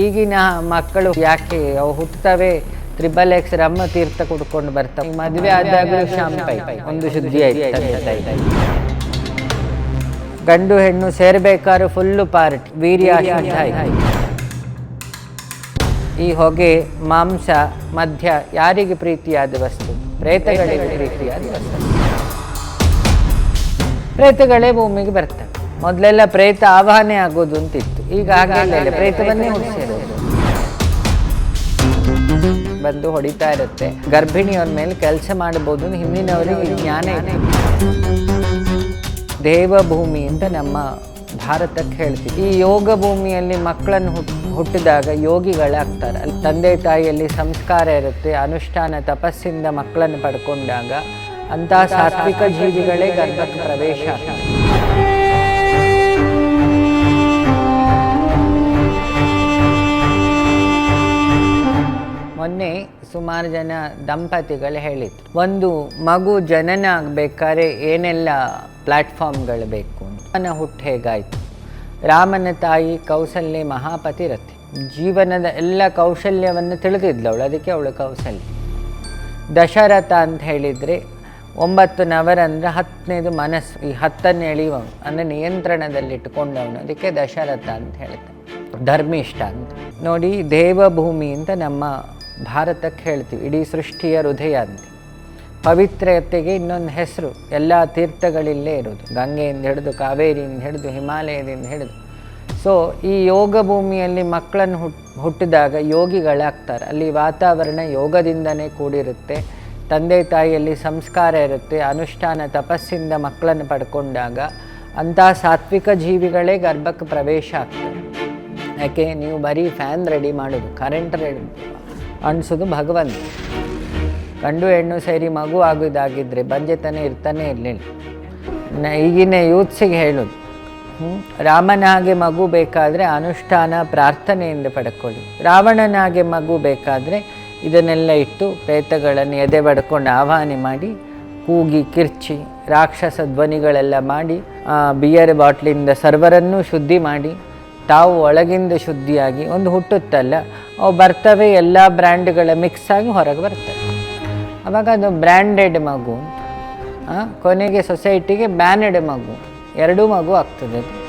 ಈಗಿನ ಮಕ್ಕಳು ಯಾಕೆ ಅವು ಹುಟ್ಟುತ್ತವೆ? ತ್ರಿಬಲ್ ಎಕ್ಸ್ ರಮ್ಮ ತೀರ್ಥ ಕುಡ್ಕೊಂಡು ಬರ್ತಾವೆ ಮದುವೆ ಆದಾಗಲೂ ಶಾಂಪೈ ಒಂದು ಶುದ್ಧಿ ಆಯ್ತು ಗಂಡು ಹೆಣ್ಣು ಸೇರ್ಬೇಕಾದ್ರೆ ಫುಲ್ಲು ಪಾರ್ಟಿ ವೀರ್ಯ ಈ ಹೊಗೆ ಮಾಂಸ ಮಧ್ಯ ಯಾರಿಗೆ ಪ್ರೀತಿಯಾದ ವಸ್ತು? ಪ್ರೇತಗಳಿಗೆ ಪ್ರೀತಿಯಾದ ವಸ್ತು. ಪ್ರೇತಗಳೇ ಭೂಮಿಗೆ ಬರ್ತವೆ. ಮೊದಲೆಲ್ಲ ಪ್ರೇತ ಆವಾಹನೆ ಆಗೋದು ಅಂತಿತ್ತು. ಈಗ ಆಗಲೇ ಪ್ರೇತವನ್ನೇ ಹುಟ್ಟಿಸಿರೋದು ಬಂದು ಹೊಡಿತಾ ಇರುತ್ತೆ. ಗರ್ಭಿಣಿಯವ್ರ ಮೇಲೆ ಕೆಲಸ ಮಾಡಬಹುದು ಹಿಂದಿನವರಿಗೆ ಜ್ಞಾನ ದೇವಭೂಮಿ ಅಂತ ನಮ್ಮ ಭಾರತಕ್ಕೆ ಹೇಳ್ತೀವಿ. ಈ ಯೋಗ ಭೂಮಿಯಲ್ಲಿ ಮಕ್ಕಳನ್ನು ಹುಟ್, ಹುಟ್ಟಿದಾಗ ಯೋಗಿಗಳಾಗ್ತಾರೆ ಅಲ್ಲಿ ತಂದೆ ತಾಯಿಯಲ್ಲಿ ಸಂಸ್ಕಾರ ಇರುತ್ತೆ. ಅನುಷ್ಠಾನ ತಪಸ್ಸಿಂದ ಮಕ್ಕಳನ್ನು ಪಡ್ಕೊಂಡಾಗ ಅಂತಹ ಸಾತ್ವಿಕ ಜೀವಿಗಳೇ ಗರ್ಭಕ್ಕೆ ಪ್ರವೇಶ ಆಗ್ತದೆ. ಮೊನ್ನೆ ಸುಮಾರು ಜನ ದಂಪತಿಗಳು ಹೇಳಿದ್ರು, ಒಂದು ಮಗು ಜನನ ಆಗಬೇಕಾದ್ರೆ ಏನೆಲ್ಲ ಪ್ಲಾಟ್ಫಾರ್ಮ್ಗಳು ಬೇಕು ರಾಮನ ಹುಟ್ಟು ಹೇಗಾಯಿತು? ರಾಮನ ತಾಯಿ ಕೌಸಲ್ಯ ಮಹಾಪತಿರಥೆ ಜೀವನದ ಎಲ್ಲ ಕೌಶಲ್ಯವನ್ನು ತಿಳಿದಿದ್ಲವಳು ಅದಕ್ಕೆ ಅವಳು ಕೌಸಲ್ಯ. ದಶರಥ ಅಂತ ಹೇಳಿದರೆ ಒಂಬತ್ತು ನವರ ಅಂದರೆ ಹತ್ತನೇದು ಮನಸ್ಸು, ಈ ಹತ್ತನ್ನು ಎಳೆಯುವವನು ಅಂದರೆ ನಿಯಂತ್ರಣದಲ್ಲಿಟ್ಟುಕೊಂಡವನು ಅದಕ್ಕೆ ದಶರಥ ಅಂತ ಹೇಳ್ತಾನೆ ಧರ್ಮಿಷ್ಠ ಅಂತ. ನೋಡಿ, ದೇವಭೂಮಿ ಅಂತ ನಮ್ಮ ಭಾರತಕ್ಕೆ ಹೇಳ್ತೀವಿ, ಇಡೀ ಸೃಷ್ಟಿಯ ಹೃದಯ ಅಂತ ಪವಿತ್ರತೆಗೆ ಇನ್ನೊಂದು ಹೆಸರು, ಎಲ್ಲ ತೀರ್ಥಗಳಿಲ್ಲೇ ಇರೋದು ಗಂಗೆಯಿಂದ ಹಿಡಿದು, ಕಾವೇರಿಯಿಂದ ಹಿಡಿದು, ಹಿಮಾಲಯದಿಂದ ಹಿಡಿದು. ಸೊ ಈ ಯೋಗ ಭೂಮಿಯಲ್ಲಿ ಮಕ್ಕಳನ್ನು ಹುಟ್, ಹುಟ್ಟಿದಾಗ ಯೋಗಿಗಳಾಗ್ತಾರೆ. ಅಲ್ಲಿ ವಾತಾವರಣ ಯೋಗದಿಂದನೇ ಕೂಡಿರುತ್ತೆ. ತಂದೆ ತಾಯಿಯಲ್ಲಿ ಸಂಸ್ಕಾರ ಇರುತ್ತೆ. ಅನುಷ್ಠಾನ, ತಪಸ್ಸಿಂದ ಮಕ್ಕಳನ್ನು ಪಡ್ಕೊಂಡಾಗ ಅಂಥ ಸಾತ್ವಿಕ ಜೀವಿಗಳೇ ಗರ್ಭಕ್ಕೆ ಪ್ರವೇಶ ಆಗ್ತದೆ ಯಾಕೆ? ನೀವು ಬರೀ ಫ್ಯಾನ್ ರೆಡಿ ಮಾಡೋದು ಕರೆಂಟ್ ರೆಡಿ ಅನಿಸೋದು ಭಗವಂತ ಗಂಡು ಹೆಣ್ಣು ಸೇರಿ ಮಗು ಆಗೋದಾಗಿದ್ದರೆ ಬಂಜೆತನ ಇರ್ತಾನೆ ಇರಲಿಲ್ಲ ಈಗಿನ ಯೂತ್ಸಿಗೆ ಹೇಳೋದು? ರಾಮನ ಹಾಗೆ ಮಗು ಬೇಕಾದರೆ ಅನುಷ್ಠಾನ ಪ್ರಾರ್ಥನೆಯಿಂದ ಪಡ್ಕೊಳ್ಳಿ ರಾವಣನ ಹಾಗೆ ಮಗು ಬೇಕಾದರೆ ಇದನ್ನೆಲ್ಲ ಇಟ್ಟು ಪ್ರೇತಗಳನ್ನು ಎದೆ ಬಡ್ಕೊಂಡು ಆಹ್ವಾನ ಮಾಡಿ, ಕೂಗಿ, ಕಿರ್ಚಿ, ರಾಕ್ಷಸ ಧ್ವನಿಗಳೆಲ್ಲ ಮಾಡಿ ಬಿಯರ್ ಬಾಟ್ಲಿಂದ ಸರ್ವರನ್ನು ಶುದ್ಧಿ ಮಾಡಿ ತಾವು ಒಳಗಿಂದ ಶುದ್ಧಿಯಾಗಿ ಒಂದು ಹುಟ್ಟುತ್ತಲ್ಲ, ಅವು ಬರ್ತವೆ, ಎಲ್ಲ ಬ್ರ್ಯಾಂಡ್ಗಳ ಮಿಕ್ಸ್ ಆಗಿ ಹೊರಗೆ ಬರ್ತವೆ. ಅವಾಗ ಅದು ಬ್ರ್ಯಾಂಡೆಡ್ ಮಗು ಕೊನೆಗೆ ಸೊಸೈಟಿಗೆ ಬ್ಯಾನೆಡ್ ಮಗು, ಎರಡೂ ಮಗು ಆಗ್ತದೆ. ಅದು